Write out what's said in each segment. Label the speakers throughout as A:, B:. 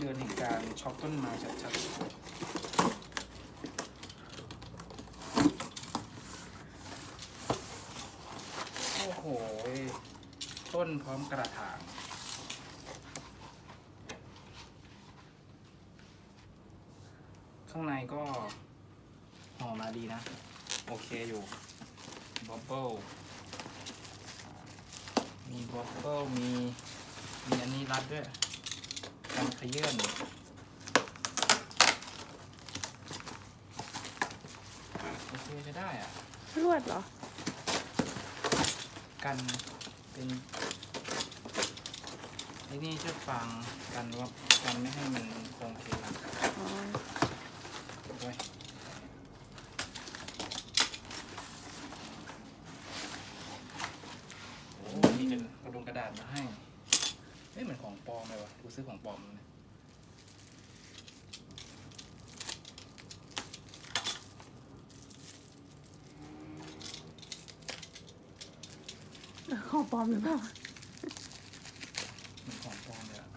A: เดือนในการช็อคต้นไม้ชัดๆ โอ้โห ต้นพร้อมกระถางข้างในก็ห่อมาดีนะ โอเคอยู่บับเบิลมีบับเบิลมีมีอันนี้รัดด้วย กันขยื่นโอเคจะได้อะ
B: ลวดเหรอ
A: กันเป็นไอ้นี่จะฟังกันว่ากันไม่ให้มันคงเคนะ
B: อ๋อ
A: ด้วยโอ้มีเป็นกระดงกระดาษมาให้ เอ๊ะเหมือนของปลอมเลยวะกูซื้อของปลอมนะ
B: เออของปลอมหรือเปล่า
A: เหมือนของปลอมเลยอะ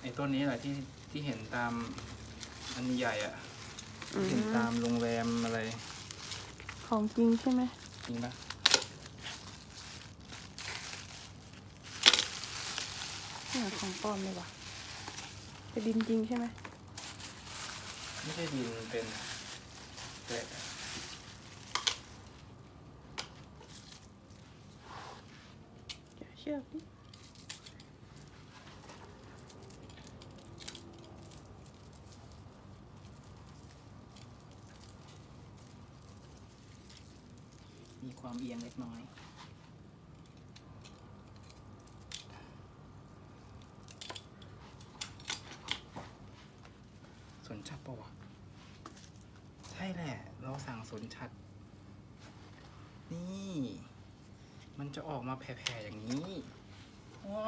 A: ไอ้ต้นนี้แหละที่ที่เห็นตามอันใหญ่อะ
B: อื
A: ที่เห็น
B: ม
A: ตามโรงแรมอะไร
B: ของจริงใช่ไหม
A: จริงปะ
B: เนี่ยของปลอมเลยว่ะเป็นดินจริงใช่ไหม
A: ไม่ใช่ดินเป็นเกล็ดอะ
B: เดี๋ยวเชือกดิ
A: มีความเอียงเล็กน้อยสนชัดปะวะใช่แหละ เราสั่งสนชัด นี่ มันจะออกมาแผ่ๆอย่างนี้อ้อ